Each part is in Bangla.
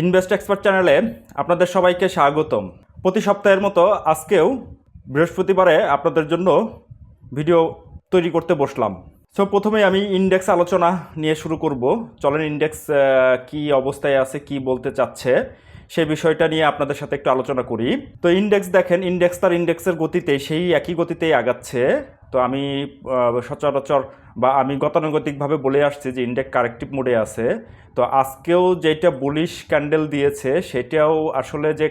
ইনভেস্ট এক্সপার্ট চ্যানেলে আপনাদের সবাইকে স্বাগতম। প্রতি সপ্তাহের মতো আজকেও বৃহস্পতিবারে আপনাদের জন্য ভিডিও তৈরি করতে বসলাম। সো প্রথমে আমি ইন্ডেক্স আলোচনা নিয়ে শুরু করব। চলেন ইন্ডেক্স কি অবস্থায় আছে, কি বলতে চাচ্ছে? সেই বিষয়টা নিয়ে আপনাদের সাথে একটু আলোচনা করি। তো ইন্ডেক্স দেখেন ইন্ডেক্স তার ইন্ডেক্সের গতিতে সেই একই গতিতেই আগাচ্ছে। তো আমি সচরাচর বা আমি গতানুগতিকভাবে বলে আসছি যে ইন্ডেক্স কারেক্টিভ মোডে আছে। তো আজকেও যেটা বুলিশ ক্যান্ডেল দিয়েছে, সেটাও আসলে যে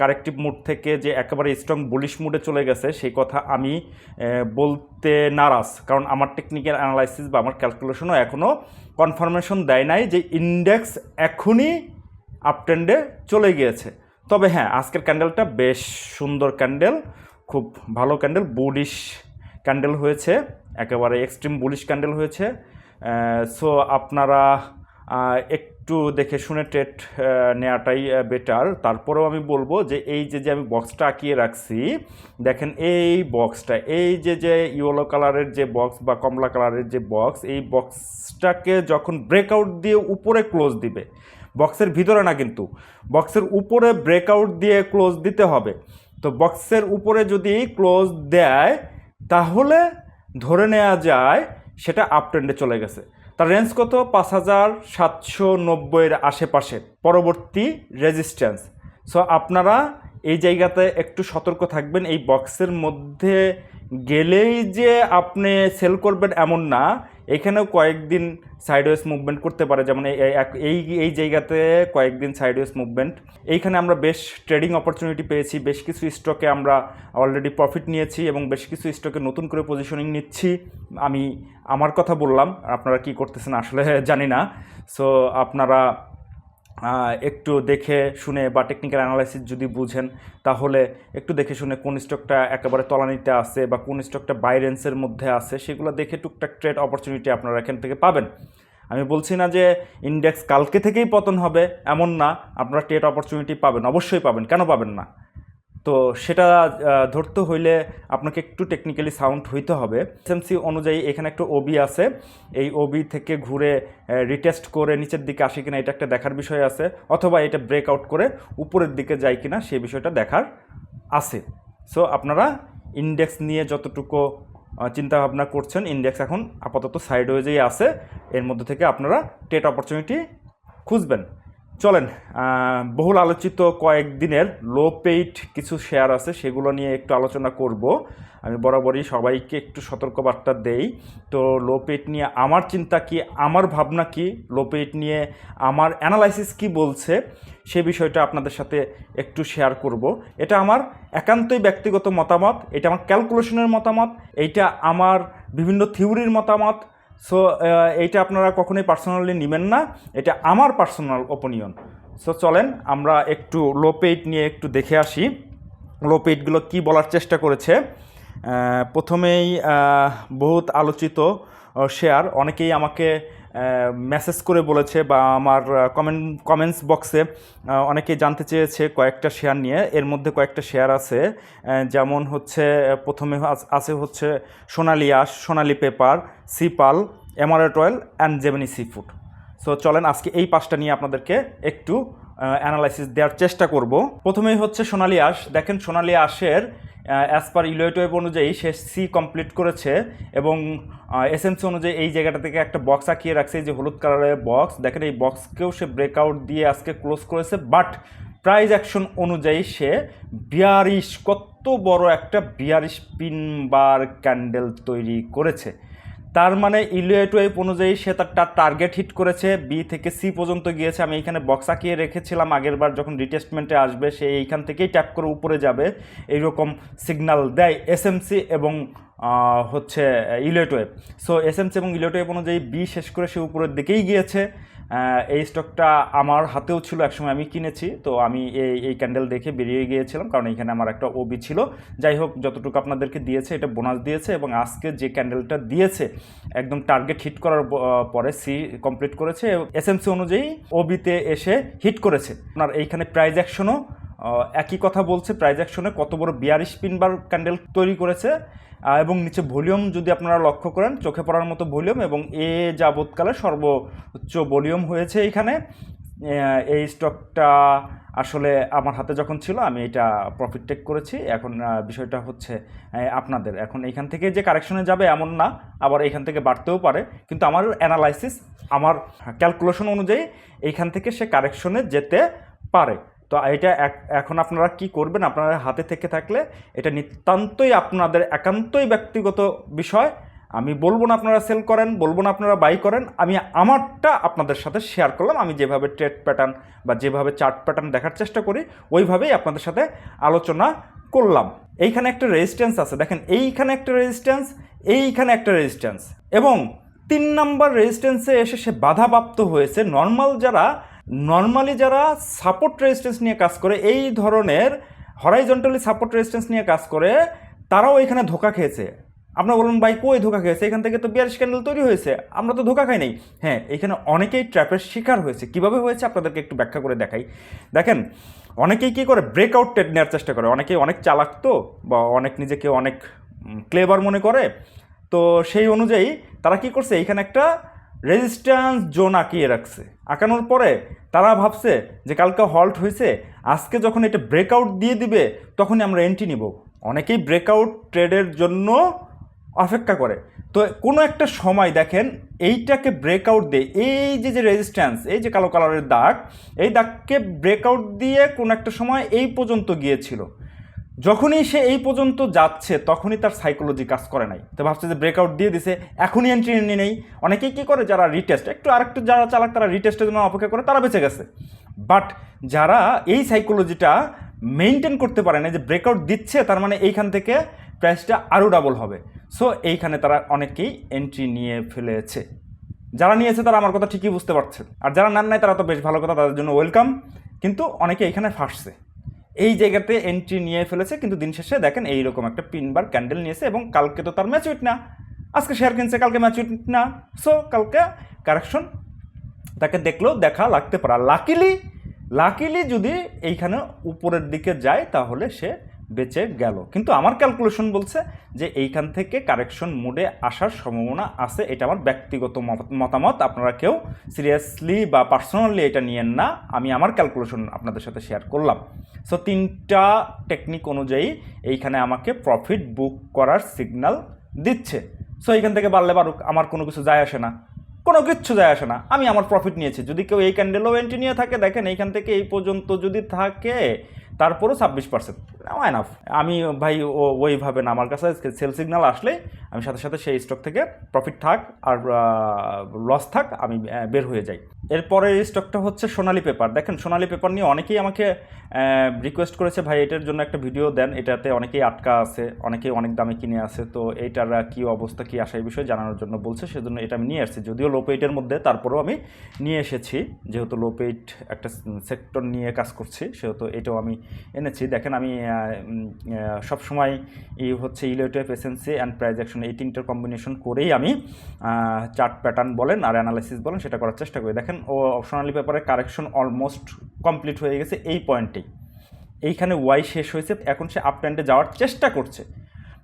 কারেক্টিভ মুড থেকে যে একেবারে স্ট্রং বুলিশ মুডে চলে গেছে, সেই কথা আমি বলতে নারাজ। কারণ আমার টেকনিক্যাল অ্যানালাইসিস বা আমার ক্যালকুলেশনও এখনও কনফার্মেশন দেয় নাই যে ইন্ডেক্স এখনই আপট্রেন্ডে চলে গিয়েছে। তবে হ্যাঁ আজকের ক্যান্ডেলটা বেশ সুন্দর ক্যান্ডেল খুব ভালো ক্যান্ডেল বুলিশ ক্যান্ডেল হয়েছে, একেবারে এক্সট্রিম বুলিশ ক্যান্ডেল হয়েছে। সো আপনারা একটু দেখে শুনে ট্রেড নেওয়াটাই বেটার তারপরেও আমি বলব যে এই যে যে আমি বক্সটা আঁকিয়ে রাখছি, দেখেন এই বক্সটা এই যে যে ইয়েলো কালারের যে বক্স বা কমলা কালারের যে বক্স এই বক্সটাকে যখন ব্রেকআউট দিয়ে উপরে ক্লোজ দিবে বক্সের ভিতরে না কিন্তু। বক্সের উপরে ব্রেকআউট দিয়ে ক্লোজ দিতে হবে। তো বক্সের উপরে যদি ক্লোজ দেয়, তাহলে ধরে নেওয়া যায় সেটা আপ ট্রেন্ডে চলে গেছে। তার রেঞ্জ কত? পাঁচ হাজার সাতশো নব্বইয়ের আশেপাশে। পরবর্তী রেজিস্ট্যান্স সো আপনারা এই জায়গাতে একটু সতর্ক থাকবেন। এই বক্সের মধ্যে গেলেই যে আপনি সেল করবেন এমন না। এখানেও কয়েকদিন সাইডওয়েস মুভমেন্ট করতে পারে, যেমন এই এই জায়গাতে কয়েকদিন সাইডওয়েস মুভমেন্ট এইখানে আমরা বেশ ট্রেডিং অপরচুনিটি পেয়েছি, বেশ কিছু স্টকে আমরা অলরেডি প্রফিট নিয়েছি এবং বেশ কিছু স্টকে নতুন করে পজিশনিং নিচ্ছি। আমি, আমার কথা বললাম, আপনারা কি করতেছেন আসলে জানি না। সো আপনারা একটু দেখে শুনে বা টেকনিক্যাল অ্যানালাইসিস যদি বুঝেন, তাহলে একটু দেখে শুনে কোন স্টকটা একেবারে তলানিতে আছে বা কোন স্টকটা বাইরেন্সের মধ্যে আছে, সেগুলো দেখে টুকটাক ট্রেড অপরচুনিটি আপনারা এখান থেকে পাবেন। আমি বলছি না যে ইন্ডেক্স কালকে থেকেই পতন হবে, এমন না, আপনারা ট্রেড অপরচুনিটি পাবেন, অবশ্যই পাবেন। কেন পাবেন না? তো সেটা ধরতে হইলে আপনাকে একটু টেকনিক্যালি সাউন্ড হইতে হবে। এসএমসি অনুযায়ী এখানে একটা ওবি আছে। এই ওবি থেকে ঘুরে রিটেস্ট করে নিচের দিকে আসে কিনা এটা একটা দেখার বিষয় আছে, অথবা এটা ব্রেক আউট করে উপরের দিকে যায় কিনা সেই বিষয়টা দেখার আছে। সো আপনারা ইন্ডেক্স নিয়ে যতটুকু চিন্তা ভাবনা করছেন ইন্ডেক্স এখন আপাতত সাইডওয়েজেই আছে, এর মধ্যে থেকে আপনারা টেট অপরচুনিটি খুঁজবেন। চলেন বহুল আলোচিত কয়েকদিনের লো পেইড কিছু শেয়ার আছে, সেগুলো নিয়ে একটু আলোচনা করব। আমি বরাবরই সবাইকে একটু সতর্কবার্তা দেই। তো লো পেইড নিয়ে আমার চিন্তা কি, আমার ভাবনা কি লো পেইড নিয়ে আমার অ্যানালাইসিস কি বলছে, সে বিষয়টা আপনাদের সাথে একটু শেয়ার করব। এটা আমার একান্তই ব্যক্তিগত মতামত, এটা আমার ক্যালকুলেশনের মতামত, এইটা আমার বিভিন্ন থিওরির মতামত সো এইটা আপনারা কখনোই পার্সোনালি নেবেন না। এটা আমার পার্সোনাল ওপিনিয়ন সো চলেন আমরা একটু লো পেইড নিয়ে একটু দেখে আসি। লো পেইডগুলো কী বলার চেষ্টা করেছে? প্রথমেই বহুত আলোচিত শেয়ার অনেকেই আমাকে মেসেজ করে বলেছে বা আমার কমেন্ট কমেন্টস বক্সে অনেকেই জানতে চেয়েছে কয়েকটা শেয়ার নিয়ে। এর মধ্যে কয়েকটা শেয়ার আছে যেমন হচ্ছে প্রথমে আছে হচ্ছে Sonali Aansh, Sonali paper Sea Pearl Emerald Oil and Gemini Sea Food so চলেন আজকে এই পাঁচটা নিয়ে আপনাদেরকে একটু অ্যানালাইসিস দেওয়ার চেষ্টা করব। প্রথমেই হচ্ছে সোনালি আঁশ। দেখেন সোনালি আঁশের অ্যাজ পার ইলোয়েটওয়েব অনুযায়ী সে সি কমপ্লিট করেছে এবং এসএমসি অনুযায়ী এই জায়গাটা থেকে একটা বক্স আঁকিয়ে রাখছে যে হলুদ কালারের বক্স দেখেন এই বক্সকেও সে ব্রেকআউট দিয়ে আজকে ক্লোজ করেছে বাট প্রাইজ অ্যাকশন অনুযায়ী সে বিয়ারিশ কত বড় একটা বিয়ারিশ পিন বার ক্যান্ডেল তৈরি করেছে। তার মানে ইলিয়েট ওয়েব অনুযায়ী সে তার টার্গেট হিট করেছে। বি থেকে সি পর্যন্ত গিয়েছে। আমি এখানে বক্স আঁকিয়ে রেখেছিলাম। আগের বার যখন রিটেস্টমেন্টে আসবে, সে এইখান থেকেই ট্যাপ করে উপরে যাবে। এইরকম সিগনাল দেয় এসএমসি এবং হচ্ছে ইলিয়েট ওয়েব সো এসএমসি এবং ইলিয়েট ওয়েব অনুযায়ী বি শেষ করে সে উপরের দিকেই গিয়েছে। এই স্টকটা আমার হাতেও ছিল, একসময় আমি কিনেছি। তো আমি এই এই ক্যান্ডেল দেখে বেরিয়ে গিয়েছিলাম, কারণ এখানে আমার একটা ওবি ছিল। যাই হোক, যতটুকু আপনাদেরকে দিয়েছে, এটা বোনাস দিয়েছে এবং আজকে যে ক্যান্ডেলটা দিয়েছে, একদম টার্গেট হিট করার পরে সি কমপ্লিট করেছে। এসএমসি অনুযায়ী ওবিতে এসে হিট করেছে। আপনার এইখানে প্রাইজ অ্যাকশনও একই কথা বলছে প্রাইজ অ্যাকশনে কত বড় বিয়ারিশ পিনবার ক্যান্ডেল তৈরি করেছে। এবং নিচে ভলিউম যদি আপনারা লক্ষ্য করেন, চোখে পড়ার মতো ভলিউম এবং এ যাবৎকালে সর্বোচ্চ ভলিউম হয়েছে এখানে। এই স্টকটা আসলে আমার হাতে যখন ছিল, আমি এটা প্রফিট টেক করেছি। এখন বিষয়টা হচ্ছে আপনাদের। এখন এখান থেকে যে কারেকশনে যাবে এমন না, আবার এখান থেকে বাড়তেও পারে। কিন্তু আমার অ্যানালাইসিস আমার ক্যালকুলেশন অনুযায়ী এইখান থেকে সে কারেকশনে যেতে পারে। তো এটা এখন আপনারা কি করবেন? আপনারা হাতে থেকে থাকলে এটা নিতান্তই আপনাদের একান্তই ব্যক্তিগত বিষয়। আমি বলব না আপনারা সেল করেন, বলব না আপনারা বাই করেন। আমি আমারটা আপনাদের সাথে শেয়ার করলাম। আমি যেভাবে ট্রেড প্যাটার্ন বা যেভাবে চার্ট প্যাটার্ন দেখার চেষ্টা করি, ওইভাবেই আপনাদের সাথে আলোচনা করলাম। এইখানে একটা রেজিস্ট্যান্স আছে। দেখেন, এইখানে একটা রেজিস্ট্যান্স এইখানে একটা রেজিস্ট্যান্স এবং তিন নাম্বার রেজিস্ট্যান্সে এসে সে বাধাপ্রাপ্ত হয়েছে। নর্মাল যারা নর্মালি যারা সাপোর্ট রেজিস্ট্যান্স নিয়ে কাজ করে, এই ধরনের হরাইজন্টালি সাপোর্ট রেজিস্ট্যান্স নিয়ে কাজ করে, তারাও এখানে ধোকা খেয়েছে। আপনারা বলুন, ভাই, কই ধোকা খেয়েছে? এখান থেকে তো বিয়ারিশ ক্যান্ডেল তৈরি হয়েছে। আমরা তো ধোকা খাই নাই। হ্যাঁ এখানে অনেকেই ট্র্যাপের শিকার হয়েছে। কীভাবে হয়েছে? আপনাদেরকে একটু ব্যাখ্যা করে দেখাই। দেখেন, অনেকেই কী করে? ব্রেকআউট ট্রেড নেওয়ার চেষ্টা করে। অনেকেই অনেক চালাক তো, বা অনেক নিজেকে অনেক ক্লেবার মনে করে। তো সেই অনুযায়ী তারা কি করছে? এইখানে একটা রেজিস্ট্যান্স জোন আঁকিয়ে রাখছে। আঁকানোর পরে তারা ভাবছে যে কালকে হল্ট হয়েছে, আজকে যখন এটা ব্রেকআউট দিয়ে দিবে, তখনই আমরা এন্ট্রি নিব। অনেকেই ব্রেকআউট ট্রেডের জন্য অপেক্ষা করে। তো কোনো একটা সময় দেখেন, এইটাকে ব্রেকআউট দিয়ে, এই যে যে রেজিস্ট্যান্স এই যে কালো কালারের দাগ, এই দাগকে ব্রেকআউট দিয়ে কোনো একটা সময় এই পর্যন্ত গিয়েছিল। যখনই সে এই পর্যন্ত যাচ্ছে, তখনই তার সাইকোলজি কাজ করে নাই। তো ভাবছে যে ব্রেকআউট দিয়ে দিছে, এখনই এন্ট্রি নিয়ে নেই। অনেকেই কী করে, যারা রিটেস্ট একটু আরেকটু যারা চালাক, তারা রিটেস্টের জন্য অপেক্ষা করে, তারা বেঁচে গেছে। বাট যারা এই সাইকোলজিটা মেনটেন করতে পারে না যে ব্রেকআউট দিচ্ছে, তার মানে এইখান থেকে প্রাইসটা আরও ডাবল হবে। সো এইখানে তারা অনেকেই এন্ট্রি নিয়ে ফেলেছে। যারা নিয়েছে, তারা আমার কথা ঠিকই বুঝতে পারছে। আর যারা নেন নাই, তারা তো বেশ ভালো কথা, তাদের জন্য ওয়েলকাম কিন্তু অনেকে এখানে ফাঁসছে। এই জায়গাতে এন্ট্রি নিয়ে ফেলেছে, কিন্তু দিন শেষে দেখেন এইরকম একটা পিনবার ক্যান্ডেল নিয়েছে এবং কালকে তো তার ম্যাচুইট না। আজকে শেয়ার কিনছে, কালকে ম্যাচুইট না। সো কালকে কারেকশন তাকে দেখলেও দেখা লাগতে পারা। লাকিলি লাকিলি যদি এইখানে উপরের দিকে যায়, তাহলে সে বেঁচে গেল। কিন্তু আমার ক্যালকুলেশন বলছে যে এইখান থেকে কারেকশন মোডে আসার সম্ভাবনা আছে, এটা আমার ব্যক্তিগত মত- মতামত। আপনারা কেউ সিরিয়াসলি বা পার্সোনালি এটা নিয়েন না। আমি আমার ক্যালকুলেশন আপনাদের সাথে শেয়ার করলাম। সো তিনটা টেকনিক অনুযায়ী এইখানে আমাকে প্রফিট বুক করার সিগন্যাল দিচ্ছে। সো এইখান থেকে বাড়লে বাড়ুক, আমার কোনো কিছু যায় আসে না। কোনো কিচ্ছু যায় আসে না। আমি আমার প্রফিট নিয়েছি। যদি কেউ এই ক্যান্ডেলও এন্ট্রি নিয়ে থাকে, দেখেন এইখান থেকে এই পর্যন্ত যদি থাকে, তারপরও ছাব্বিশ পার্সেন্ট এনাফ আমি ভাই, ও ওইভাবে না, আমার কাছে সেল সিগন্যাল আসলে আমি সাথে সাথে সেই স্টক থেকে প্রফিট থাক আর লস থাক, আমি বের হয়ে যাই। এরপরে স্টকটা হচ্ছে সোনালি পেপার দেখেন, সোনালি পেপার নিয়ে অনেকেই আমাকে রিকোয়েস্ট করেছে, ভাই, এটার জন্য একটা ভিডিও দেন, এটাতে অনেকেই আটকা আছে, অনেকেই অনেক দামে কিনে আছে, তো এইটার কি অবস্থা, কি আসা এই বিষয়ে জানানোর জন্য বলছে, সেজন্য এটা আমি নিয়ে আসছি। যদিও লো পেইটের মধ্যে, তারপরেও আমি নিয়ে এসেছি, যেহেতু লো পেইট একটা সেক্টর নিয়ে কাজ করছি, সেহেতু এটাও আমি এনেছি। দেখেন, আমি সবসময় এই হচ্ছে ইলেটিভ এসেন্সি অ্যান্ড প্রাইজ অ্যাকশন এই তিনটার কম্বিনেশন করেই আমি চার্ট প্যাটার্ন বলেন আর অ্যানালাইসিস বলেন সেটা করার চেষ্টা করি। দেখেন, ও অপশনালি পেপারে কারেকশন অলমোস্ট কমপ্লিট হয়ে গেছে এই পয়েন্টেই এইখানে ওয়াই শেষ হয়েছে, এখন সে আপ ট্রেন্ডে যাওয়ার চেষ্টা করছে।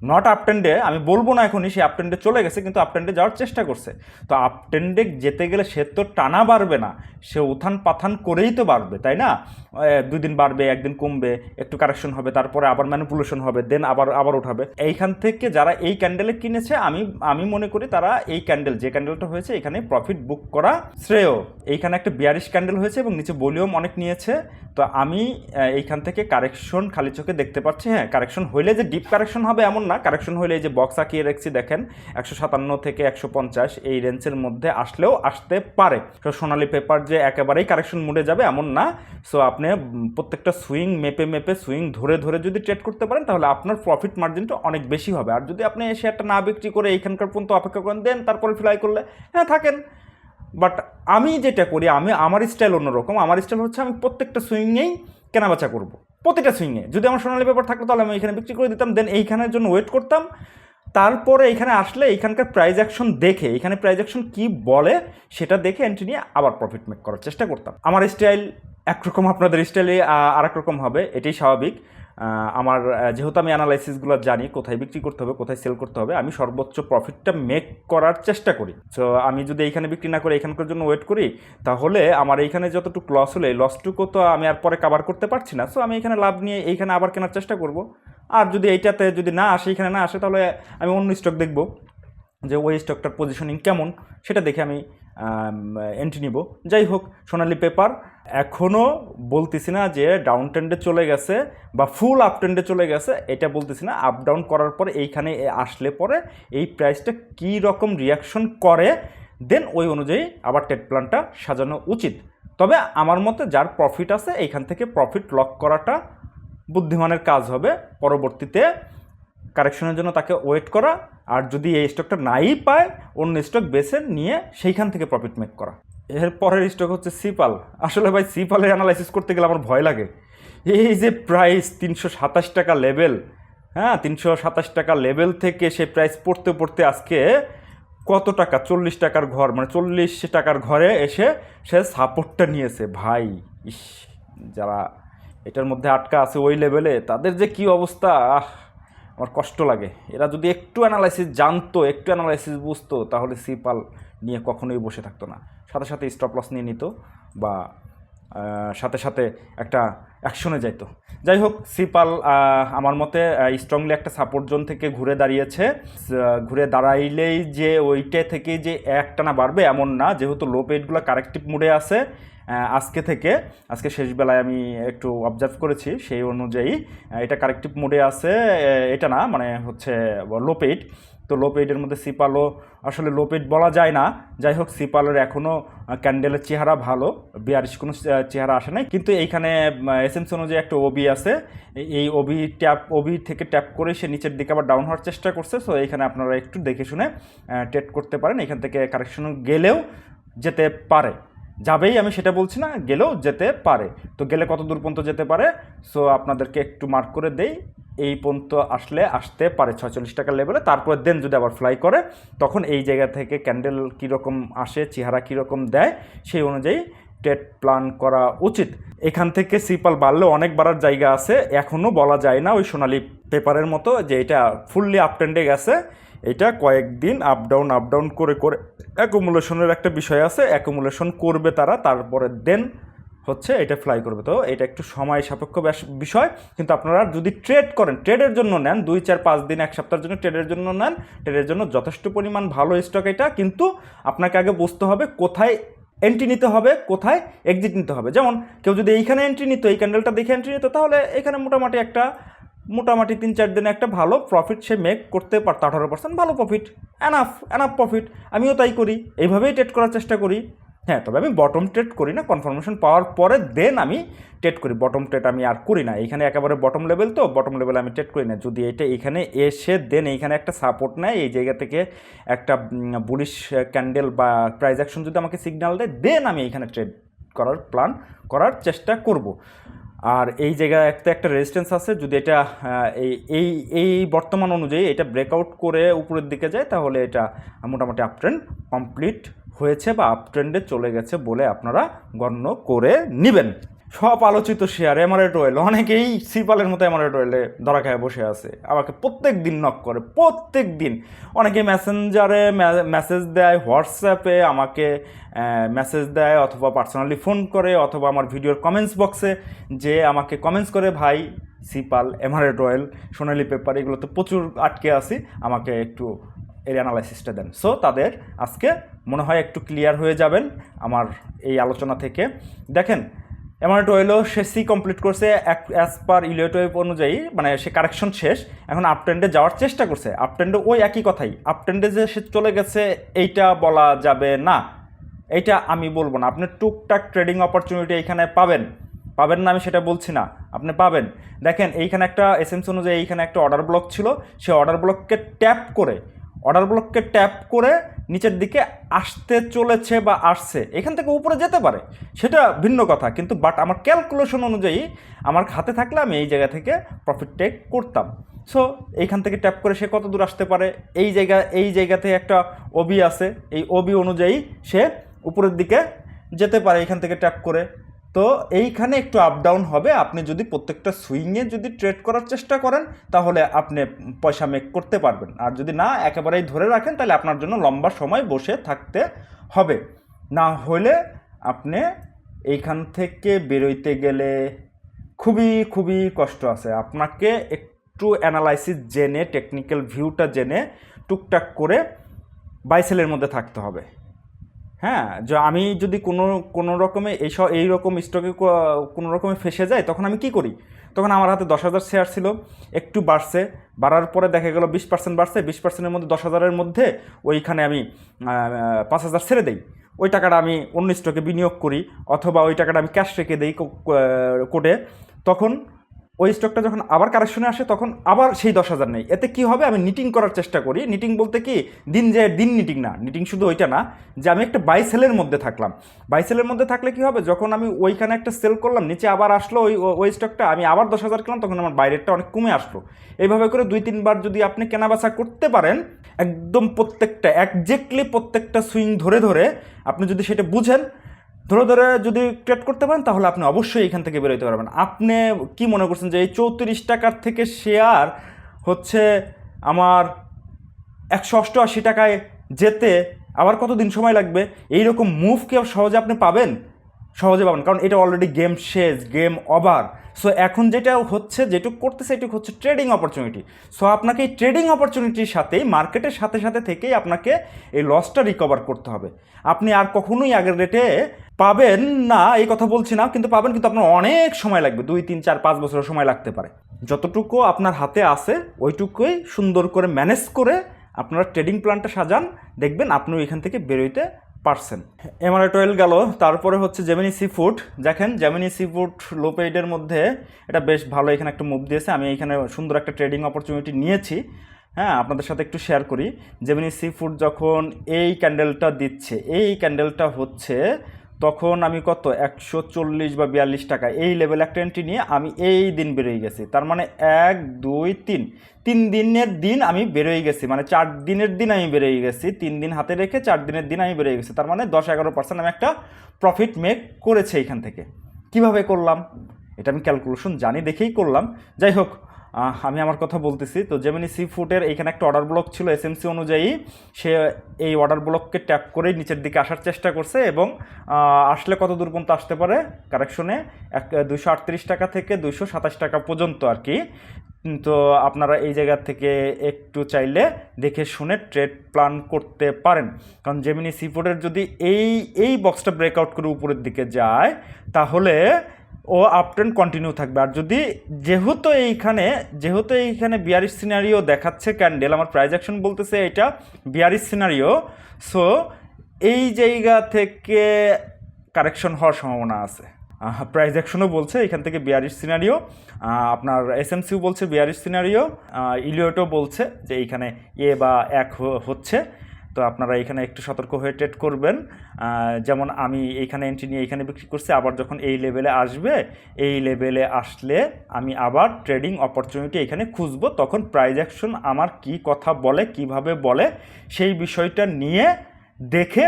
নট আপট্রেন্ডে আমি বলব না এখনই, সে আপট্রেন্ডে চলে গেছে, কিন্তু আপট্রেন্ডে যাওয়ার চেষ্টা করছে। তো আপট্রেন্ডে যেতে গেলে সে তো টানা বাড়বে না, সে উথান পাথান করেই তো বাড়বে, তাই না? দুই দিন বাড়বে, একদিন কমবে, একটু কারেকশন হবে, তারপরে আবার ম্যানিপুলেশন হবে দেন আবার আবার উঠাবে। এইখান থেকে যারা এই ক্যান্ডেলে কিনেছে, আমি আমি মনে করি তারা এই ক্যান্ডেল যে ক্যান্ডেলটা হয়েছে, এখানে প্রফিট বুক করা শ্রেয়। এইখানে একটা বিয়ারিশ ক্যান্ডেল হয়েছে এবং নিচে ভলিউম অনেক নিয়েছে। তো আমি এইখান থেকে কারেকশন খালি চোখে দেখতে পাচ্ছি হ্যাঁ কারেকশন হইলে যে ডিপ কারেকশন হবে এমন না, কারেকশন হইলে এই যে বক্স আঁকিয়ে রাখছি, দেখেন, একশো সাতান্ন থেকে একশো পঞ্চাশ, এই রেঞ্জের মধ্যে আসলেও আসতে পারে। তো সোনালি পেপার যে একেবারেই কারেকশন মুডে যাবে এমন না। সো আপনি প্রত্যেকটা সুইং মেপে মেপে সুইং ধরে ধরে যদি ট্রেড করতে পারেন, তাহলে আপনার প্রফিট মার্জিনটা অনেক বেশি হবে। আর যদি আপনি শেয়ারটা না বিক্রি করে এইখানকার পর্যন্ত অপেক্ষা করেন দেন তারপরে ফ্লাই করলে হ্যাঁ থাকেন। বাট আমি যেটা করি, আমি, আমার স্টাইল অন্যরকম। আমার স্টাইল হচ্ছে আমি প্রত্যেকটা সুইংয়েই কেনাবেচা করব। প্রতিটা সুইংয়ে যদি আমার সোনালি পেপার থাকতো, তাহলে আমি এখানে বিক্রি করে দিতাম। দেন এইখানের জন্য ওয়েট করতাম। তারপরে এখানে আসলে এখানকার প্রাইজ অ্যাকশন দেখে, এখানে প্রাইজ অ্যাকশন কী বলে, সেটা দেখে এন্ট্রি নিয়ে আবার প্রফিট মেক করার চেষ্টা করতাম। আমার স্টাইল একরকম আপনাদের স্টাইলে আর রকম হবে। এটাই স্বাভাবিক। আমার যেহেতু আমি অ্যানালাইসিসগুলো জানি, কোথায় বিক্রি করতে হবে, কোথায় সেল করতে হবে, আমি সর্বোচ্চ প্রফিটটা মেক করার চেষ্টা করি। সো আমি যদি এইখানে বিক্রি না করে এখানকার জন্য ওয়েট করি, তাহলে আমার এইখানে যতটুকু লস হলে লসটুকু তো আমি আর পরে কাভার করতে পারছি না। সো আমি এখানে লাভ নিয়ে এইখানে আবার কেনার চেষ্টা করব। আর যদি এইটাতে যদি না আসে এখানে না আসে, তাহলে আমি অন্য স্টক দেখব যে ওই স্টকটার পজিশনিং কেমন, সেটা দেখে আমি এন্ট্রি নিব। যাই হোক, সোনালি পেপার এখনও বলতেছি না যে ডাউন ট্রেন্ডে চলে গেছে বা ফুল আপ ট্রেন্ডে চলে গেছে, এটা বলতেছি না। আপ ডাউন করার পরে এইখানে আসলে পরে এই প্রাইসটা কী রকম রিয়াকশন করে দেন ওই অনুযায়ী আবার টেট প্ল্যানটা সাজানো উচিত। তবে আমার মতে যার প্রফিট আছে, এইখান থেকে প্রফিট লক করাটা বুদ্ধিমানের কাজ হবে। পরবর্তীতে কারেকশনের জন্য তাকে ওয়েট করা, আর যদি এই স্টকটা নাই পায়, অন্য স্টক বেছে নিয়ে সেইখান থেকে প্রফিট মেক করা। এর পরের স্টক হচ্ছে সিপাল আসলে ভাই সিপালের অ্যানালাইসিস করতে গেলে আমার ভয় লাগে। এই যে প্রাইস তিনশো সাতাশ টাকা লেভেল হ্যাঁ তিনশো সাতাশ টাকা লেভেল থেকে সে প্রাইস পড়তে পড়তে আজকে কত টাকা? চল্লিশ টাকার ঘর মানে চল্লিশ টাকার ঘরে এসে সে সাপোর্টটা নিয়েছে। ভাই, ইস, যারা এটার মধ্যে আটকা আছে ওই লেভেলে তাদের যে কি অবস্থা? আহ, আমার কষ্ট লাগে। এরা যদি একটু অ্যানালাইসিস জানতো, একটু অ্যানালাইসিস বুঝতো, তাহলে সিপাল নিয়ে কখনোই বসে থাকতো না। সাথে সাথে স্টপ লস নিয়ে নিত বা সাথে সাথে একটা অ্যাকশনে যাইত। যাই হোক সিপাল আমার মতে স্ট্রংলি একটা সাপোর্ট জোন থেকে ঘুরে দাঁড়িয়েছে। ঘুরে দাঁড়াইলেই যে ওইটা থেকে যে একটানা বাড়বে এমন না, যেহেতু লো পেডগুলো কারেক্টিভ মুডে আছে আজকে থেকে, আজকে শেষ বেলায় আমি একটু অবজার্ভ করেছি সেই অনুযায়ী এটা কারেক্টিভ মোডে আছে এটা না মানে হচ্ছে লো পেইড তো লো পেইডের মধ্যে সিপালও আসলে লো পেইড বলা যায় না। যাই হোক সিপালের এখনও ক্যান্ডেলের চেহারা ভালো, বিয়ারিশ কোনো চেহারা আসে নাই। কিন্তু এইখানে এসএমসি অনুযায়ী একটা ওবি আছে। এই- এই ওবি ট্যাপ, ওবি থেকে ট্যাপ করে সে নিচের দিকে আবার ডাউন হওয়ার চেষ্টা করছে। সো এইখানে আপনারা একটু দেখে শুনে ট্রেড করতে পারেন। এখান থেকে কারেকশন গেলেও যেতে পারে। যাবেই, আমি সেটা বলছি না, গেলেও যেতে পারে। তো গেলে কত দূর পর্যন্ত যেতে পারে? সো আপনাদেরকে একটু মার্ক করে দেই। এই পর্যন্ত আসলে আসতে পারে ছয়চল্লিশ টাকার লেভেলে তারপরে দেন যদি আবার ফ্লাই করে, তখন এই জায়গা থেকে ক্যান্ডেল কীরকম আসে, চেহারা কীরকম দেয়, সেই অনুযায়ী ট্রেড প্ল্যান করা উচিত। এখান থেকে সিপাল বাড়লেও অনেক বাড়ার জায়গা আছে। এখনও বলা যায় না ওই সোনালি পেপারের মতো যে এটা ফুললি আপটেন্ডে গেছে। এটা কয়েকদিন আপ ডাউন আপ ডাউন করে করে অ্যাকুমুলেশনের একটা বিষয় আছে। অ্যাকুমুলেশন করবে তারা তারপরে দেন হচ্ছে এটা ফ্লাই করবে। তো এটা একটু সময় সাপেক্ষ বিষয়, কিন্তু আপনারা যদি ট্রেড করেন ট্রেডের জন্য নেন, দুই, চার, পাঁচ দিন, এক সপ্তাহের জন্য ট্রেডের জন্য নেন ট্রেডের জন্য যথেষ্ট পরিমাণ ভালো স্টক এটা, কিন্তু আপনাকে আগে বুঝতে হবে কোথায় এন্ট্রি নিতে হবে, কোথায় এক্সিট নিতে হবে। যেমন কেউ যদি এইখানে এন্ট্রি নিত, এই ক্যান্ডেলটা দেখে এন্ট্রি নিত, তাহলে এখানে মোটামুটি একটা, মোটামুটি তিন, চার দিনে একটা ভালো প্রফিট সে মেক করতে পারতো, আঠারো পার্সেন্ট ভালো প্রফিট অ্যানাফ অ্যানাফ প্রফিট আমিও তাই করি, এইভাবেই ট্রেড করার চেষ্টা করি। হ্যাঁ তবে আমি বটম ট্রেড করি না কনফার্মেশন পাওয়ার পরে দেন আমি ট্রেড করি। বটম ট্রেড আমি আর করি না। এখানে একেবারে বটম লেভেল তো বটম লেভেল আমি ট্রেড করি না। যদি এটা এখানে এসে দেন এইখানে একটা সাপোর্ট নেয়, এই জায়গা থেকে একটা বুলিশ ক্যান্ডেল বা প্রাইজ অ্যাকশন যদি আমাকে সিগন্যাল দেয় দেন আমি এইখানে ট্রেড করার প্ল্যান করার চেষ্টা করব। আর এই জায়গায় একটা একটা রেজিস্ট্যান্স আছে। যদি এটা এই এই বর্তমান অনুযায়ী এটা ব্রেকআউট করে উপরের দিকে যায়, তাহলে এটা মোটামুটি আপট্রেন্ড কমপ্লিট হয়েছে বা আপট্রেন্ডে চলে গেছে বলে আপনারা গণ্য করে নেবেন। সব আলোচিত শেয়ার এমারেট ওয়েল অনেকেই সিপালের মতো এমারেট ওয়েলে ধরা খায় বসে আছে। আমাকে প্রত্যেক দিন নক করে প্রত্যেক দিন অনেকে মেসেঞ্জারে মেসেজ দেয় হোয়াটসঅ্যাপে আমাকে মেসেজ দেয় অথবা পার্সোনালি ফোন করে অথবা আমার ভিডিওর কমেন্টস বক্সে যে আমাকে কমেন্টস করে, ভাই সিপাল এমারেট অয়েল সোনালি পেপার এগুলোতে প্রচুর আটকে আছি, আমাকে একটু এর অ্যানালাইসিসটা দেন। সো তাদের আজকে মনে হয় একটু ক্লিয়ার হয়ে যাবেন আমার এই আলোচনা থেকে। দেখেন এমারেট ওয়েলও সে সি কমপ্লিট করছে অ্যাজ পার ইলিয়ট ওয়েভ অনুযায়ী মানে সে কারেকশন শেষ, এখন আপট্রেন্ডে যাওয়ার চেষ্টা করছে। আপট্রেন্ডে ওই একই কথাই আপট্রেন্ডে যে সে চলে গেছে, এইটা বলা যাবে না। এইটা আমি বলব না। আপনি টুকটাক ট্রেডিং অপরচুনিটি এখানে পাবেন। পাবেন না আমি সেটা বলছি না, আপনি পাবেন। দেখেন, এইখানে একটা এসএমসি অনুযায়ী এইখানে একটা অর্ডার ব্লক ছিল। সে অর্ডার ব্লককে ট্যাপ করে অর্ডার ব্লককে ট্যাপ করে নিচের দিকে আসতে চলেছে বা আসছে, এখান থেকে উপরে যেতে পারে, সেটা ভিন্ন কথা। কিন্তু বাট আমার ক্যালকুলেশন অনুযায়ী আমার হাতে থাকলে আমি এই জায়গা থেকে প্রফিট টেক করতাম। সো এইখান থেকে ট্যাপ করে সে কত দূর আসতে পারে? এই জায়গা, এই জায়গাতে একটা ওবি আছে। এই ওবি অনুযায়ী সে উপরের দিকে যেতে পারে, এখান থেকে ট্যাপ করে। তো এইখানে একটু আপ ডাউন হবে। আপনি যদি প্রত্যেকটা সুইংয়ে যদি ট্রেড করার চেষ্টা করেন, তাহলে আপনি পয়সা মেক করতে পারবেন। আর যদি না, একেবারেই ধরে রাখেন, তাহলে আপনার জন্য লম্বা সময় বসে থাকতে হবে। না হলে আপনি এইখান থেকে বেরোইতে গেলে খুবই খুবই কষ্ট আছে। আপনাকে একটু অ্যানালাইসিস জেনে টেকনিক্যাল ভিউটা জেনে, টুকটাক করে বাইসেলের মধ্যে থাকতে হবে। হ্যাঁ যে আমি যদি কোনো কোনো রকমে এইসব এই রকম স্টকে কোনো রকমে ফেসে যায়, তখন আমি কি করি? তখন আমার হাতে দশ হাজার শেয়ার ছিল, একটু বাড়ছে, বাড়ার পরে দেখা গেল বিশ পার্সেন্ট বাড়ছে, বিশ পার্সেন্টের মধ্যে দশ হাজারের মধ্যে ওইখানে আমি পাঁচ হাজার ছেড়ে দেই। ওই টাকাটা আমি অন্য স্টকে বিনিয়োগ করি, অথবা ওই টাকাটা আমি ক্যাশ রেখে দিই কোটে তখন ওই স্টকটা যখন আবার কারেকশনে আসে, তখন আবার সেই দশ হাজার নেই। এতে কি হবে? আমি নিটিং করার চেষ্টা করি। নিটিং বলতে কি? দিন যে দিন নিটিং না। নিটিং শুধু ওইটা না, যে আমি একটা বাই সেলের মধ্যে থাকলাম। বাই সেলের মধ্যে থাকলে কি হবে? যখন আমি ওইখানে একটা সেল করলাম, নিচে আবার আসলো ওই ওই স্টকটা আমি আবার দশ হাজার কিনলাম, তখন আমার বাইরেরটা অনেক কমে আসলো। এইভাবে করে দুই, তিনবার যদি আপনি কেনাবেচা করতে পারেন, একদম প্রত্যেকটা একজ্যাক্টলি প্রত্যেকটা সুইং ধরে ধরে আপনি যদি সেটা বুঝেন ধরে ধরে যদি ট্রেড করতে পারেন, তাহলে আপনি অবশ্যই এখান থেকে বেরোতে পারবেন। আপনি কি মনে করছেন যে এই চৌত্রিশ টাকার থেকে শেয়ার হচ্ছে আমার একশো অষ্টআশি টাকায় যেতে আবার কতদিন সময় লাগবে? এইরকম মুভ কি সহজে আপনি পাবেন? সহজে পাবেন কারণ এটা অলরেডি গেম শেষ গেম ওভার সো এখন যেটা হচ্ছে, যেটুকু করতেছে, এটুকু হচ্ছে ট্রেডিং অপরচুনিটি সো আপনাকে এই ট্রেডিং অপরচুনিটির সাথেই মার্কেটের সাথে সাথে থেকেই আপনাকে এই লসটা রিকভার করতে হবে। আপনি আর কখনোই আগের রেটে পাবেন না, এই কথা বলছি না, কিন্তু পাবেন, কিন্তু আপনার অনেক সময় লাগবে, দুই, তিন, চার, পাঁচ বছরের সময় লাগতে পারে। যতটুকু আপনার হাতে আছে, ওইটুকুই সুন্দর করে ম্যানেজ করে আপনারা ট্রেডিং প্ল্যানটা সাজান, দেখবেন আপনিও এখান থেকে বেরোইতে পারছেন এমআরআই টয়েল গেল, তারপরে হচ্ছে জেমিনি সি ফুড দেখেন জেমিনি সি ফুড লো পেইডের মধ্যে এটা বেশ ভালো, এখানে একটা মুভ দিয়েছে। আমি এখানে সুন্দর একটা ট্রেডিং অপরচুনিটি নিয়েছি। হ্যাঁ আপনাদের সাথে একটু শেয়ার করি। জেমিনি সি ফুড যখন এই ক্যান্ডেলটা দিচ্ছে, এই ক্যান্ডেলটা হচ্ছে তখন আমি কত? একশো চল্লিশ বা বিয়াল্লিশ টাকা। এই লেভেল একটা এন্ট্রি নিয়ে আমি এই দিন বেরোয় গেছি। তার মানে এক, দুই, তিন। তিন দিনের দিন আমি বেরোয় গেছি। মানে চার দিনের দিন আমি বেরোয় গেছি। তিন দিন হাতে রেখে চার দিনের দিন আমি বেরোয় গেছি। তার মানে দশ, এগারো পার্সেন্ট আমি একটা প্রফিট মেক করেছে এখান থেকে। কীভাবে করলাম? এটা আমি ক্যালকুলেশন জানি, দেখেই করলাম। যাই হোক আমি আমার কথা বলতেছি। তো জেমিনি সি ফুডের এইখানে একটা অর্ডার ব্লক ছিল এসএমসি অনুযায়ী। সে এই অর্ডার ব্লককে ট্যাপ করেই নিচের দিকে আসার চেষ্টা করছে এবং আসলে কত দূর পর্যন্ত আসতে পারে কারেকশনে এক দুশো আটত্রিশ টাকা থেকে দুশো সাতাশ টাকা পর্যন্ত আর কি। তো আপনারা এই জায়গা থেকে একটু চাইলে দেখে শুনে ট্রেড প্ল্যান করতে পারেন। কারণ জেমিনি সি ফুডের যদি এই এই বক্সটা ব্রেকআউট করে উপরের দিকে যায়, তাহলে ও আপ ট্রেন্ড কন্টিনিউ থাকবে। আর যদি যেহেতু এইখানে যেহেতু এইখানে বিয়ারিশ সিনারিও দেখাচ্ছে ক্যান্ডেল আমার প্রাইজ অ্যাকশন বলতেছে এটা বিয়ারিশ সিনারিও সো এই জায়গা থেকে কারেকশন হওয়ার সম্ভাবনা আছে। প্রাইজ বলছে এখান থেকে বিয়ারিশ সিনারিও আপনার এসএমসিও বলছে বিয়ারিশ সিনারিও ইলিওটো বলছে যে এইখানে এ বা এক হচ্ছে। তো আপনারা এখানে একটু সতর্ক হয়ে ট্রেড করবেন। যেমন আমি এইখানে এন্ট্রি নিয়ে এখানে বিক্রি করছি, আবার যখন এই লেভেলে আসবে, এই লেভেলে আসলে আমি আবার ট্রেডিং অপরচুনিটি এখানে খুঁজবো, তখন প্রাইজ অ্যাকশন আমার কি কথা বলে, কীভাবে বলে, সেই বিষয়টা নিয়ে দেখে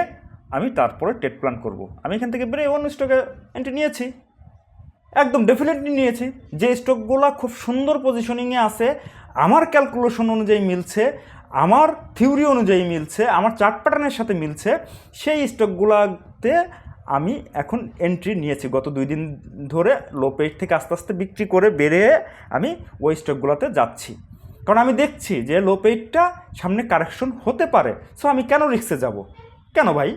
আমি তারপরে ট্রেড প্ল্যান করব। আমি এখান থেকে বেরিয়ে অন্য স্টকে এন্ট্রি নিয়েছি। একদম ডেফিনেটলি নিয়েছি। যে স্টকগুলো খুব সুন্দর পজিশনিংয়ে আছে, আমার ক্যালকুলেশন অনুযায়ী মিলছে আমার থিওরি অনুযায়ী মিলছে, আমার চার্ট প্যাটার্নের সাথে মিলছে, সেই স্টকগুলোতে আমি এখন এন্ট্রি নিয়েছি। গত দুই দিন ধরে লো পেজ থেকে আস্তে আস্তে বিক্রি করে বেড়ে আমি ওই স্টকগুলোতে যাচ্ছি। কারণ আমি দেখছি যে লো পেইডটা সামনে কারেকশন হতে পারে। সো আমি কেন রিক্সে যাব? কেন ভাই?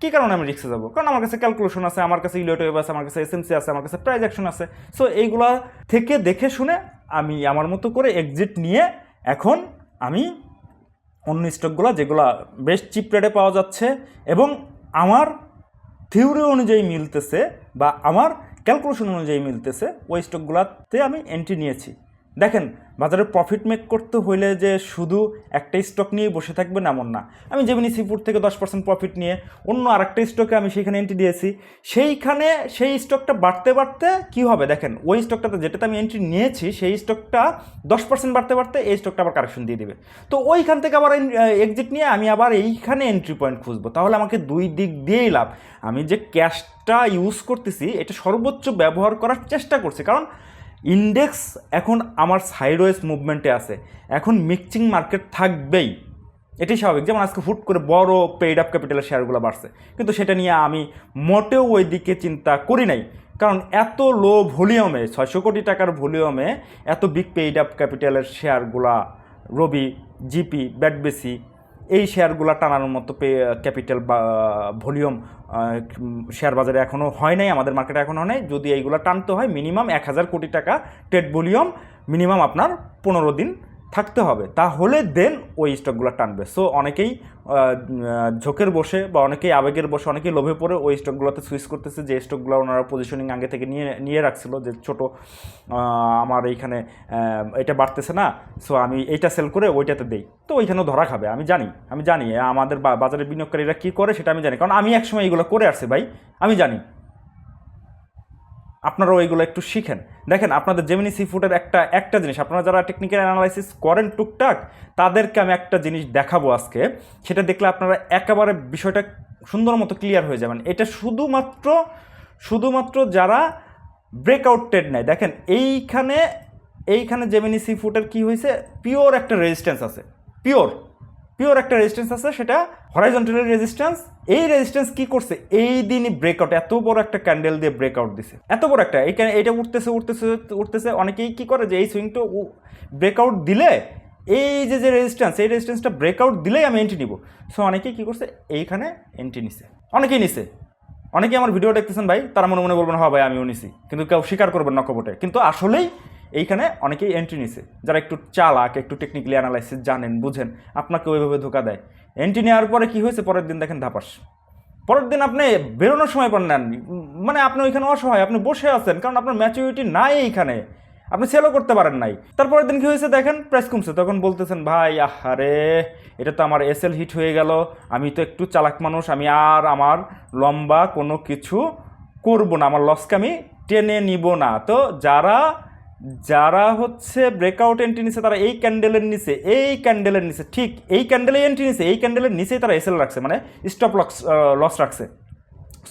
কী কারণে আমি রিক্সে যাব? কারণ আমার কাছে ক্যালকুলেশন আছে, আমার কাছে ইলেটিভ আছে, আমার কাছে এসএমসি আছে, আমার কাছে প্রাইজ অ্যাকশন আছে। সো এইগুলা থেকে দেখে শুনে আমি আমার মতো করে এক্সিট নিয়ে এখন আমি অন্য স্টকগুলো যেগুলো বেশ চিপ রেটে পাওয়া যাচ্ছে এবং আমার থিওরি অনুযায়ী মিলতেছে বা আমার ক্যালকুলেশন অনুযায়ী মিলতেছে, ওই স্টকগুলোতে আমি এন্ট্রি নিয়েছি। দেখেন বাজারে প্রফিট মেক করতে হইলে যে শুধু একটা স্টক নিয়ে বসে থাকবেন এমন না। আমি যেমনি সিফুড থেকে দশ পার্সেন্ট প্রফিট নিয়ে অন্য আরেকটা স্টকে আমি সেইখানে এন্ট্রি দিয়েছি। সেইখানে সেই স্টকটা বাড়তে বাড়তে কি হবে? দেখেন, ওই স্টকটাতে যেটাতে আমি এন্ট্রি নিয়েছি, সেই স্টকটা দশ পার্সেন্ট বাড়তে বাড়তে এই স্টকটা আবার কারেকশন দিয়ে দেবে। তো ওইখান থেকে আবার এক্সিট নিয়ে আমি আবার এইখানে এন্ট্রি পয়েন্ট খুঁজবো। তাহলে আমাকে দুই দিক দিয়েই লাভ। আমি যে ক্যাশটা ইউজ করতেছি, এটা সর্বোচ্চ ব্যবহার করার চেষ্টা করছি। কারণ ইন্ডেক্স এখন আমার সাইডওয়েজ মুভমেন্টে আছে। এখন মিক্সিং মার্কেট থাকবেই। এটাই স্বাভাবিক। যেমন আজকে হুট করে বড় পেইড আপ ক্যাপিটালের শেয়ারগুলো বাড়ছে। কিন্তু সেটা নিয়ে আমি মোটেও ওই দিকে চিন্তা করি নাই। কারণ এত লো ভলিউমে ছয়শো কোটি টাকার ভলিউমে এত বিগ পেইড আপ ক্যাপিটালের শেয়ারগুলা রবি জিপি ব্যাটবেসি এই শেয়ারগুলো টানার মতো পে, ক্যাপিটাল বা, ভলিউম শেয়ার বাজারে এখনও হয় নাই, আমাদের মার্কেটে এখনও নাই। যদি এইগুলো টানতে হয়, মিনিমাম এক হাজার কোটি টাকা ট্রেড ভলিউম মিনিমাম আপনার পনেরো দিন থাকতে হবে। তাহলে দেন ওই স্টকগুলো টানবে। সো অনেকেই ঝোঁকের বসে বা অনেকেই আবেগের বসে, অনেকেই লোভে পড়ে ওই স্টকগুলোতে সুইচ করতেছে যে স্টকগুলো ওনারা পজিশনিং আগে থেকে নিয়ে নিয়ে রাখছিল যে ছোট আমার এইখানে এটা বাড়তেছে না সো আমি এইটা সেল করে ওইটাতে দেই। তো ওইখানেও ধরা খাবে, আমি জানি আমি জানি। আমাদের বাজারের বিনিয়োগকারীরা কী করে সেটা আমি জানি। কারণ আমি একসময় এইগুলো করে আসছি ভাই, আমি জানি। আপনারাও এইগুলো একটু শিখেন। দেখেন, আপনাদের জেমিনি সি ফুডের একটা একটা জিনিস, আপনারা যারা টেকনিক্যাল অ্যানালাইসিস করেন টুকটাক, তাদেরকে আমি একটা জিনিস দেখাবো আজকে। সেটা দেখলে আপনারা একেবারে বিষয়টা সুন্দর মতো ক্লিয়ার হয়ে যাবেন। এটা শুধুমাত্র শুধুমাত্র যারা ব্রেকআউট ট্রেড নেয়। দেখেন, এইখানে এইখানে জেমিনি সি ফুডের কী হয়েছে পিওর একটা রেজিস্ট্যান্স আছে। পিওর পিওর একটা রেজিস্ট্যান্স আছে, সেটা হরাইজন্টাল রেজিস্ট্যান্স এই রেজিস্ট্যান্স কি করছে? এই দিনই ব্রেকআউট এত বড় একটা ক্যান্ডেল দিয়ে ব্রেকআউট দিছে। এত বড় একটা এইখানে এটা উঠতেছে উঠতেছে উঠতেছে। অনেকেই কি করে যে এই সুইংটা ব্রেকআউট দিলে এই যে যে রেজিস্ট্যান্স এই রেজিস্ট্যান্সটা ব্রেকআউট দিলেই আমি এন্ট্রি নিব। সো অনেকেই কী করছে? এইখানে এন্ট্রি নিছে। অনেকেই নিছে। অনেকেই আমার ভিডিও দেখতেছেন, ভাই। তারা মনে মনে বলবেন হ্যাঁ ভাই, আমিও নিছি। কিন্তু কেউ স্বীকার করবেন না কপটে কিন্তু আসলেই এইখানে অনেকেই এন্ট্রি নিছে। যারা একটু চালাক, একটু টেকনিক্যালি অ্যানালাইসিস জানেন, বুঝেন, আপনাকে ওইভাবে ধোকা দেয়। এন্ট্রি নেওয়ার পরে কি হয়েছে? পরের দিন দেখেন ধাপাস। পরের দিন আপনি বেরোনোর সময় পান নেন। মানে আপনি ওইখানে অসহায়, আপনি বসে আছেন, কারণ আপনার ম্যাচুরিটি নাই এইখানে। আপনি সেলও করতে পারেন নাই। তারপরের দিন কি হয়েছে দেখেন? প্রাইস কমছে। তখন বলতেছেন, ভাই, আহারে, এটা তো আমার এসএল হিট হয়ে গেল। আমি তো একটু চালাক মানুষ। আমি আর আমার লম্বা কোনো কিছু করব না। আমার লসকে আমি টেনে নিব না। তো যারা যারা হচ্ছে ব্রেকআউট এন্ট্রি নিছে, তারা এই ক্যান্ডেলের নিচে, এই ক্যান্ডেলের নিচে, ঠিক এই ক্যান্ডেলে এন্ট্রি নিছে, এই ক্যান্ডেলের নিচেই তারা এসএল রাখছে মানে স্টপ লস লস রাখছে।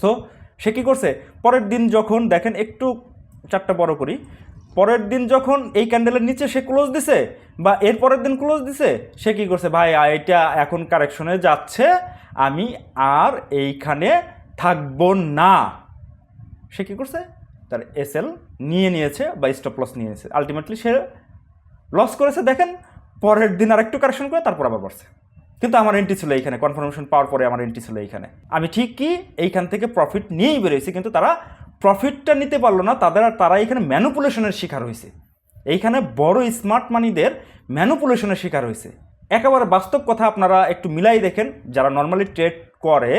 সো সে কী করছে? পরের দিন যখন দেখেন একটু চারটা বড় করি, পরের দিন যখন এই ক্যান্ডেলের নিচে সে ক্লোজ দিছে বা এর পরের দিন ক্লোজ দিছে, সে কী করছে? ভাই এটা এখন কারেকশনে যাচ্ছে, আমি আর এইখানে থাকব না। সে কী করছে? তার এসএল নিয়ে নিয়েছে বা স্টপ লস নিয়ে নিয়েছে। আলটিমেটলি সে লস করেছে, দেখেন, পরের দিন আর একটু কারেকশন করে তারপর আবার বাড়ছে। কিন্তু আমার এন্ট্রি ছিল এইখানে কনফার্মেশন পাওয়ার পরে আমার এন্ট্রি ছিল এইখানে। আমি ঠিকই এইখান থেকে প্রফিট নিয়েই বেরোয়েছি কিন্তু তারা প্রফিটটা নিতে পারল না, তাদের তারা এখানে ম্যানুপুলেশনের শিকার হয়েছে এইখানে বড় স্মার্ট মানিদের ম্যানুপুলেশনের শিকার হয়েছে একেবারে বাস্তব কথা আপনারা একটু মিলাই দেখেন, যারা নর্মালি ট্রেড করে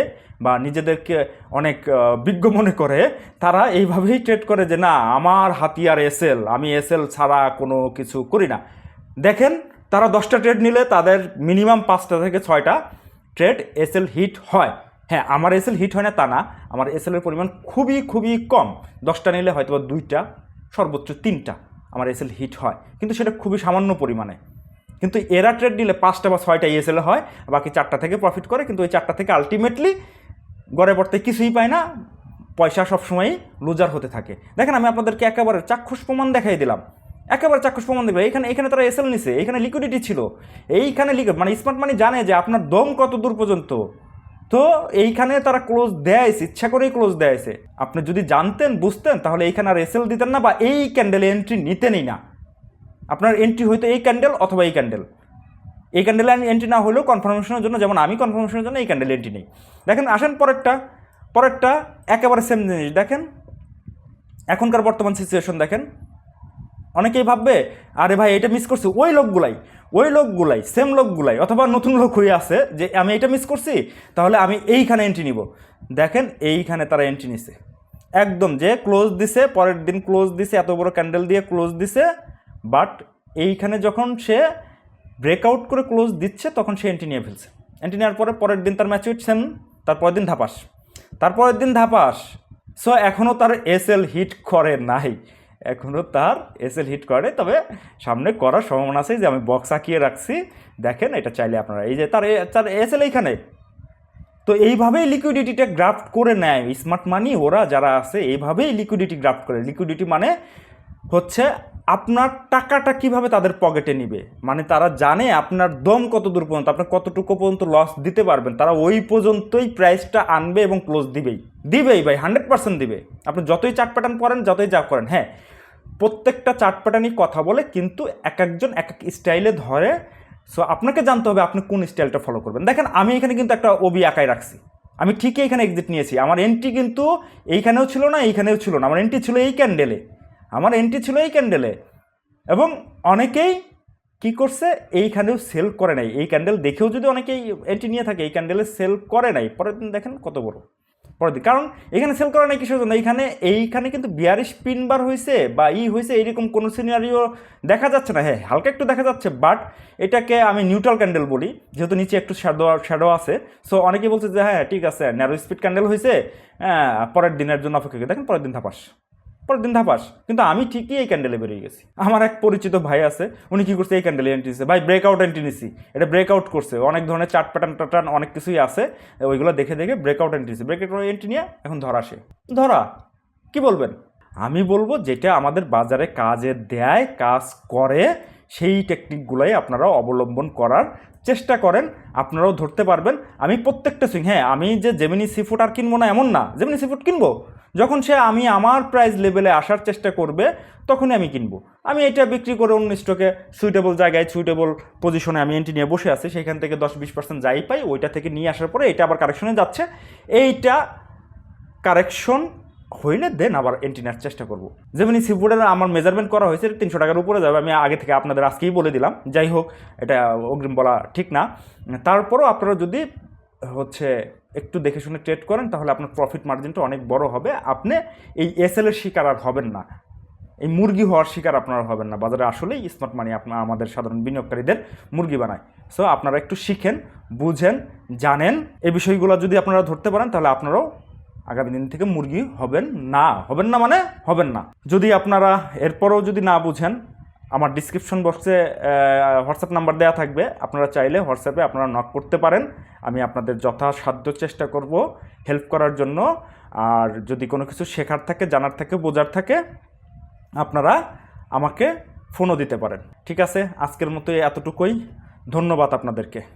বা নিজেদেরকে অনেক বিজ্ঞ মনে করে, তারা এইভাবেই ট্রেড করে যে, না, আমার হাতিয়ার এসএল, আমি এসএল ছাড়া কোনো কিছু করি না। দেখেন, তারা দশটা ট্রেড নিলে তাদের মিনিমাম পাঁচটা থেকে ছয়টা ট্রেড এসএল হিট হয়। হ্যাঁ আমার এসএল হিট হয় না তা না, আমার এসএলের পরিমাণ খুবই খুবই কম। দশটা নিলে হয়তো দুইটা, সর্বোচ্চ তিনটা আমার এসএল হিট হয়। কিন্তু সেটা খুবই সামান্য পরিমাণে। কিন্তু এরা ট্রেড নিলে পাঁচটা বা ছয়টা ইএসএল হয়, বাকি চারটা থেকে প্রফিট করে, কিন্তু ওই চারটা থেকে আলটিমেটলি গড়ে পড়তে কিছুই পায় না, পয়সা সবসময়ই লুজার হতে থাকে। দেখেন আমি আপনাদেরকে একেবারে চাক্ষুষ প্রমাণ দেখাই দিলাম। একেবারে চাক্ষুষ প্রমাণ দেবে এখানে এখানে তারা এসএল নিছে, এখানে লিকুইডিটি ছিল। এইখানে লিকুইড মানে স্মার্ট মানি জানে যে আপনার দম কত দূর পর্যন্ত। তো এইখানে তারা ক্লোজ দেয় ইচ্ছা করেই ক্লোজ দেয়ছে আপনি যদি জানতেন, বুঝতেন, তাহলে এইখানে আর এসএল দিতেন না বা এই ক্যান্ডেলে এন্ট্রি নিতেনই না। আপনার এন্ট্রি হয়তো এই ক্যান্ডেল অথবা এই ক্যান্ডেল এই ক্যান্ডেলে এন্ট্রি না হলেও কনফার্মেশনের জন্য, যেমন আমি কনফার্মেশনের জন্য এই ক্যান্ডেলে এন্ট্রি নেই। দেখেন, আসেন পরেরটা। পরেরটা একেবারে সেম জিনিস। দেখেন, এখনকার বর্তমান সিচুয়েশন দেখেন। অনেকেই ভাববে, আরে ভাই, এটা মিস করছি। ওই লোকগুলাই ওই লোকগুলাই সেম লোকগুলাই, অথবা নতুন লোক হয়ে আছে যে, আমি এটা মিস করছি, তাহলে আমি এইখানে এন্ট্রি নিব। দেখেন, এইখানে তারা এন্ট্রি নিছে। একদম যে ক্লোজ দিছে, পরের দিন ক্লোজ দিছে, এত বড় ক্যান্ডেল দিয়ে ক্লোজ দিছে বাট এইখানে যখন সে ব্রেকআউট করে ক্লোজ দিচ্ছে, তখন সে এন্ট্রি নিয়ে ফেলছে। এন্ট্রি নেওয়ার পরে পরের দিন তার ম্যাচুইট সেম তারপরের দিন ধাপাস। তারপরের দিন ধাপাস। সো এখনও তার এসএল হিট করে নাই। এখনও তার এসএল হিট করে। তবে সামনে করার সম্ভাবনা আছে যে আমি বক্স আঁকিয়ে রাখছি। দেখেন, এটা চাইলে আপনারা এই যে তার তার এসএল এইখানে। তো এইভাবেই লিকুইডিটিটা গ্রাফট করে নেয়। স্মার্ট মানি ওরা যারা আছে, এইভাবেই লিকুইডিটি গ্রাফট করে। লিকুইডিটি মানে হচ্ছে আপনার টাকাটা কীভাবে তাদের পকেটে নিবে? মানে তারা জানে আপনার দম কত দূর পর্যন্ত, আপনার কতটুকু পর্যন্ত লস দিতে পারবেন, তারা ওই পর্যন্তই প্রাইসটা আনবে এবং ক্লোজ দিবেই। দিবেই ভাই হান্ড্রেড পার্সেন্ট দিবে। আপনি যতই চার্ট প্যাটার্ন করেন, যতই যা করেন হ্যাঁ প্রত্যেকটা চার্ট প্যাটার্নই কথা বলে, কিন্তু এক একজন, এক এক স্টাইলে ধরে সো আপনাকে জানতে হবে আপনি কোন স্টাইলটা ফলো করবেন। দেখেন, আমি এখানে কিন্তু একটা ওবি আঁকাই রাখছি। আমি ঠিকই এখানে এক্সিট নিয়েছি। আমার এন্ট্রি কিন্তু এইখানেও ছিল না, এইখানেও ছিল না। আমার এন্ট্রি ছিল এই ক্যান্ডেলে আমার এন্ট্রি ছিল এই ক্যান্ডেলে এবং অনেকেই কি করছে এইখানেও সেল করে নাই। এই ক্যান্ডেল দেখেও যদি অনেকেই এন্ট্রি নিয়ে থাকে, এই ক্যান্ডেলে সেল করে নাই, পরের দিন দেখেন কত বড়। পরের দিন, কারণ এখানে সেল করা নাই কিসের জন্য? এইখানে এইখানে কিন্তু বিয়ারিশ পিন বার হয়েছে বা ই হয়েছে এইরকম কোনো সিনারিও দেখা যাচ্ছে না। হ্যাঁ হালকা একটু দেখা যাচ্ছে বাট এটাকে আমি নিউট্রাল ক্যান্ডেল বলি, যেহেতু নিচে একটু শ্যাডো শ্যাডো আছে। সো অনেকেই বলছে যে হ্যাঁ ঠিক আছে ন্যারো স্পিড ক্যান্ডেল হয়েছে হ্যাঁ পরের দিনের জন্য অপেক্ষা দেখেন, পরের দিন ধাপাস। পরের দিন ধাপাস কিন্তু আমি ঠিকই এই ক্যান্ডেলে বেরিয়ে গেছি। আমার এক পরিচিত ভাই আছে, উনি কী করছে, এই ক্যান্ডেলে এন্ট্রি নিছে। ভাই ব্রেকআউট এন্ট্রি নিছি। এটা ব্রেকআউট করছে। অনেক ধরনের চার্ট প্যাটার্ন টাটার্ন অনেক কিছুই আছে। ওইগুলো দেখে দেখে ব্রেকআউট এন্ট্রি নিছে। ব্রেকআউট এন্ট্রি নিয়ে এখন ধরা সে ধরা? কি বলবেন? আমি বলব যেটা আমাদের বাজারে কাজে দেয়, কাজ করে, সেই টেকনিকগুলোই আপনারা অবলম্বন করার চেষ্টা করেন। আপনারাও ধরতে পারবেন। আমি প্রত্যেকটা সুইং হ্যাঁ আমি যে জেমিনি সিফুড আর কিনবো না, এমন না। জেমিনি সিফুড কিনবো? যখন সে আমি আমার প্রাইস লেভেলে আসার চেষ্টা করবে, তখনই আমি কিনবো। আমি এটা বিক্রি করে অন্য স্টকে সুইটেবল জায়গায় সুইটেবল পজিশনে আমি এন্ট্রি নিয়ে বসে আছি, সেখান থেকে দশ বিশ পার্সেন্ট যাই পাই, ওইটা থেকে নিয়ে আসার পরে এটা আবার কারেকশনে যাচ্ছে। এইটা কারেকশন হইলে দেন আবার এন্ট্রি নেওয়ার চেষ্টা করব। যেমনি সিফুডের আমার মেজারমেন্ট করা হয়েছে তিনশো টাকার উপরে যাবে, আমি আগে থেকে আপনাদের আজকেই বলে দিলাম। যাই হোক, এটা অগ্রিম বলা ঠিক না। তারপরও আপনারা যদি হচ্ছে একটু দেখে শুনে ট্রেড করেন, তাহলে আপনার প্রফিট মার্জিনটা অনেক বড় হবে। আপনি এই এসএলের শিকার আর হবেন না। এই মুরগি হওয়ার শিকার আপনারা হবেন না। বাজারে আসলেই স্মার্ট মানি আপনার আমাদের সাধারণ বিনিয়োগকারীদের মুরগি বানায়। সো আপনারা একটু শিখেন, বুঝেন, জানেন। এই বিষয়গুলো যদি আপনারা ধরতে পারেন, তাহলে আপনারাও আগামী দিন থেকে মুরগি হবেন না। হবেন না মানে হবেন না। যদি আপনারা এরপরও যদি না বুঝেন আমার ডিসক্রিপশন বক্সে হোয়াটসঅ্যাপ নাম্বার দেওয়া থাকবে। আপনারা চাইলে হোয়াটসঅ্যাপে আপনারা নক করতে পারেন। আমি আপনাদের যথাসাধ্য চেষ্টা করব হেল্প করার জন্য। আর যদি কোনো কিছু শেখার থাকে, জানার থাকে, বোঝার থাকে, আপনারা আমাকে ফোনও দিতে পারেন। ঠিক আছে? আজকের মতো এতটুকুই। ধন্যবাদ আপনাদেরকে।